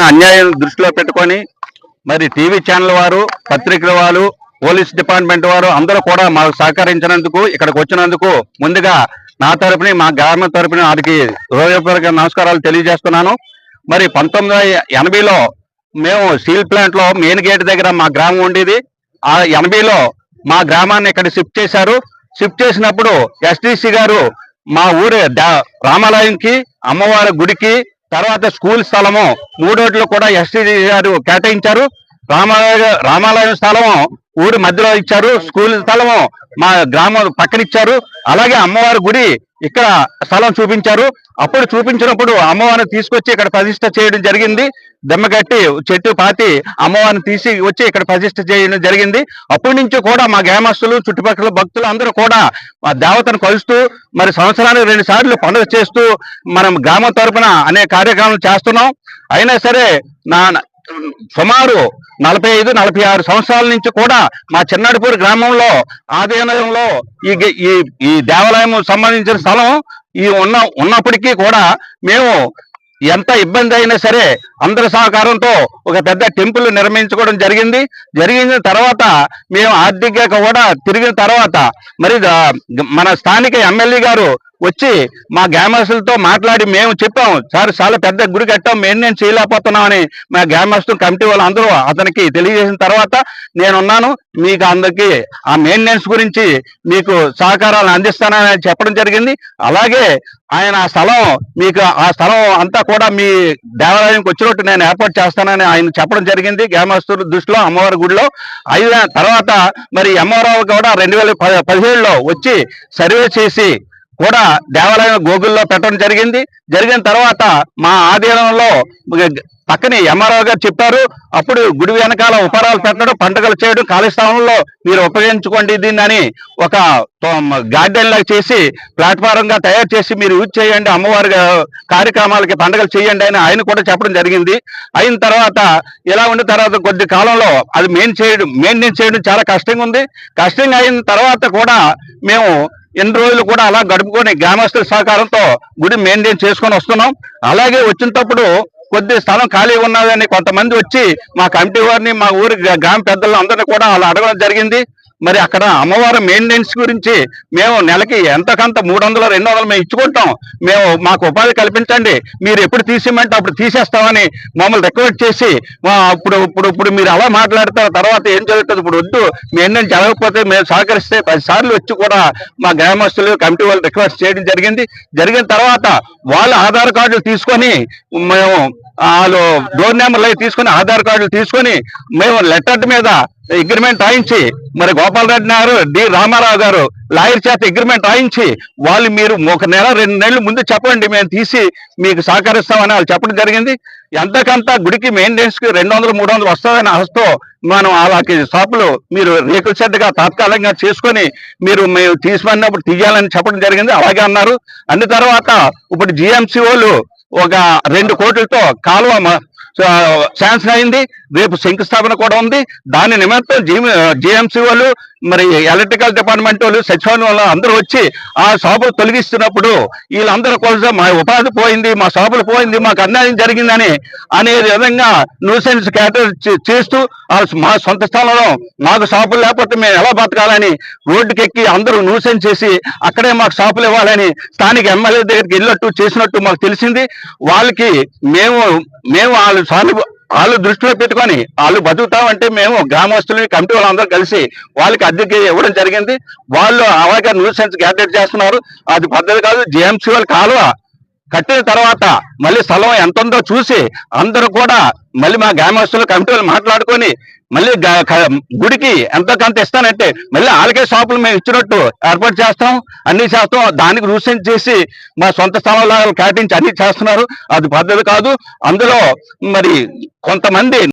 జరుగుతున్న అన్యాయం దృష్టిలో పెట్టుకొని మరి టీవీ ఛానల్ వారు పత్రికల వారు పోలీస్ డిపార్ట్మెంట్ వారు అందరూ కూడా మాకు సహకరించినందుకు ఇక్కడికి వచ్చినందుకు ముందుగా నా తరపుని మా గ్రామ తరపున వారికి హృదయపూర్వక నమస్కారాలు తెలియజేస్తున్నాను. మరి పంతొమ్మిది వందల ఎనభైలో మేము స్టీల్ ప్లాంట్లో మెయిన్ గేట్ దగ్గర మా గ్రామం ఉండేది. ఆ ఎనభైలో మా గ్రామాన్ని ఇక్కడ షిఫ్ట్ చేశారు. షిఫ్ట్ చేసినప్పుడు ఎస్డిసి గారు మా ఊరి రామాలయంకి అమ్మవారి గుడికి తర్వాత స్కూల్ స్థలము మూడోట్లు కూడా ఎస్టీ గారు కేటాయించారు. రామాలయ రామాలయం స్థలము ఊరి మధ్యలో ఇచ్చారు. స్కూల్ స్థలము మా గ్రామం పక్కనిచ్చారు. అలాగే అమ్మవారి గుడి ఇక్కడ స్థలం చూపించారు. అప్పుడు చూపించినప్పుడు అమ్మవారిని తీసుకొచ్చి ఇక్కడ ప్రతిష్ట చేయడం జరిగింది. దెమ్మగట్టి చెట్టు పాతి అమ్మవారిని తీసి వచ్చి ఇక్కడ ప్రతిష్ట చేయడం జరిగింది. అప్పటి నుంచి కూడా మా గ్రామస్తులు చుట్టుపక్కల భక్తులు అందరూ కూడా మా దేవతను కలుస్తూ మరి సంవత్సరానికి రెండు సార్లు పండుగ చేస్తూ మనం గ్రామం తరపున అనేక కార్యక్రమాలు చేస్తున్నాం. అయినా సరే నా సుమారు నలభై ఐదు నలభై ఆరు సంవత్సరాల నుంచి కూడా మా చిన్నడిపూర్ గ్రామంలో ఆధీనంలో ఈ ఈ ఈ దేవాలయం సంబంధించిన స్థలం ఈ ఉన్న ఉన్నప్పటికీ కూడా మేము ఎంత ఇబ్బంది అయినా సరే అందరి సహకారంతో ఒక పెద్ద టెంపుల్ నిర్మించుకోవడం జరిగింది. జరిగిన తర్వాత మేము ఆర్థికంగా కూడా తిరిగిన తర్వాత మరి మన స్థానిక ఎమ్మెల్యే గారు వచ్చి మా గ్రామస్తులతో మాట్లాడి మేము చెప్పాం సార్ చాలా పెద్ద గుడి కట్టాం మెయింటెనెన్స్ చేయలేకపోతున్నామని మా గ్రామస్తులు కమిటీ వాళ్ళు అందరూ అతనికి తెలియజేసిన తర్వాత నేనున్నాను. మీకు అందరికి ఆ మెయింటెనెన్స్ గురించి మీకు సహకారాలు అందిస్తానని చెప్పడం జరిగింది. అలాగే ఆయన ఆ స్థలం మీకు ఆ స్థలం అంతా కూడా మీ దేవాలయానికి వచ్చినట్టు నేను ఏర్పాటు చేస్తానని ఆయన చెప్పడం జరిగింది. గ్రామస్తుల దృష్టిలో అమ్మవారి గుడిలో. అయిన తర్వాత మరి అమ్మవారావు కూడా రెండు వేల పదిహేడులో వచ్చి సర్వే చేసి కూడా దేవాలయం గోగుల్లో పెట్టడం జరిగింది. జరిగిన తర్వాత మా ఆధీనంలో పక్కనే ఎంఆర్ఓ గారు చెప్పారు అప్పుడు గుడి వెనకాల ఉపహారాలు పెట్టడం పండుగలు చేయడం ఖాళీ స్థలంలో మీరు ఉపయోగించుకోండి దీన్ని అని ఒక గార్డెన్ లాగా చేసి ప్లాట్ఫారం గా తయారు చేసి మీరు యూజ్ చేయండి అమ్మవారి కార్యక్రమాలకి పండుగలు చేయండి అని ఆయన కూడా చెప్పడం జరిగింది. అయిన తర్వాత ఇలా ఉన్న తర్వాత కొద్ది కాలంలో అది మెయిన్ చేయడం మెయింటైన్ చేయడం చాలా కష్టంగా ఉంది. కష్టంగా అయిన తర్వాత కూడా మేము ఎన్ని రోజులు కూడా అలా గడుపుకొని గ్రామస్తుల సహకారంతో గుడి మెయింటైన్ చేసుకొని వస్తున్నాం. అలాగే వచ్చినప్పుడు కొద్ది స్థలం ఖాళీ ఉన్నదని కొంతమంది వచ్చి మా కమిటీ వారిని మా ఊరి గ్రామ పెద్దలు అందరినీ కూడా అలా అడగడం జరిగింది. మరి అక్కడ అమ్మవారి మెయింటెనెన్స్ గురించి మేము నెలకి ఎంతకంత మూడు వందలు రెండు వందలు మేము ఇచ్చుకుంటాం. మేము మాకు ఉపాధి కల్పించండి. మీరు ఎప్పుడు తీసేయమంటే అప్పుడు తీసేస్తామని మమ్మల్ని రిక్వెస్ట్ చేసి అప్పుడు ఇప్పుడు ఇప్పుడు ఇప్పుడు మీరు అలా మాట్లాడతారు తర్వాత ఏం జరుగుతుంది ఇప్పుడు వద్దు. మెయింటెనెన్స్ జరగకపోతే మేము సహకరిస్తే పది సార్లు వచ్చి కూడా మా గ్రామస్తులు కమిటీ వాళ్ళు రిక్వెస్ట్ చేయడం జరిగింది. జరిగిన తర్వాత వాళ్ళ ఆధార్ కార్డులు తీసుకొని మేము వాళ్ళు డోర్ నెంబర్లు అవి తీసుకొని ఆధార్ కార్డులు తీసుకొని మేము లెటర్ మీద అగ్రిమెంట్ రాయించి మరి గోపాలరెడ్డి గారు డి రామారావు గారు లాయర్ చేత అగ్రిమెంట్ రాయించి వాళ్ళు మీరు ఒక నెల రెండు నెలలు ముందు చెప్పండి మేము తీసి మీకు సహకరిస్తామని వాళ్ళు చెప్పడం జరిగింది. ఎంతకంత గుడికి మెయింటెనెన్స్కి రెండు వందలు మూడు వందలు వస్తుందని ఆశతో మనం అలాంటి షాపులు మీరు రేకుల షెడ్గా తాత్కాలికంగా చేసుకొని మీరు మేము తీసుకున్నప్పుడు తీయాలని చెప్పడం జరిగింది. అలాగే అన్నారు. అన్ని తర్వాత ఇప్పుడు జిఎంసీ వాళ్ళు ఒక రెండు కోట్లతో కాలువ శాంక్షన్ అయింది. రేపు శంకుస్థాపన కూడా ఉంది. దాని నిమిత్తం జిఎంసీ వాళ్ళు మరి ఎలక్ట్రికల్ డిపార్ట్మెంట్ వాళ్ళు సచివాలయం వాళ్ళు అందరూ వచ్చి ఆ షాపులు తొలగిస్తున్నప్పుడు వీళ్ళందరూ కోసం మా ఉపాధి పోయింది మా షాపులు పోయింది మాకు అన్యాయం జరిగిందని అనే విధంగా న్యూసెన్స్ క్యాటర్ చేస్తూ మా సొంత స్థలంలో మాకు షాపులు లేకపోతే మేము ఎలా బతకాలని రోడ్డుకి ఎక్కి అందరూ న్యూసెన్స్ చేసి అక్కడే మాకు షాపులు ఇవ్వాలని స్థానిక ఎమ్మెల్యే దగ్గరికి వెళ్ళినట్టు చేసినట్టు మాకు తెలిసింది. వాళ్ళకి మేము మేము వాళ్ళు సార్లు వాళ్ళు దృష్టిలో పెట్టుకొని వాళ్ళు బతుకుతామంటే మేము గ్రామస్తులని కమిటీ వాళ్ళందరూ కలిసి వాళ్ళకి అద్దెకి ఇవ్వడం జరిగింది. వాళ్ళు అలాగే న్యూసెన్స్ గ్యాదర్ చేస్తున్నారు. అది పద్ధతి కాదు. జేఎంసీ వాళ్ళు కాలువ కట్టిన తర్వాత మళ్ళీ స్థలం ఎంత ఉందో చూసి అందరూ కూడా మళ్ళీ మా గ్రామస్తులు కమిటీ వాళ్ళు మాట్లాడుకొని మళ్ళీ గుడికి ఎంతో గుడికి ఎంతకంత ఇస్తానంటే మళ్ళీ వాళ్ళకే షాపులు మేము ఇచ్చినట్టు ఏర్పాటు చేస్తాం అన్ని చేస్తాం. దానికి రూసెంట్ చేసి మా సొంత స్థలంలో కేటాయించి అన్ని చేస్తున్నారు. అది పద్ధతి కాదు. అందులో మరి కొంతమంది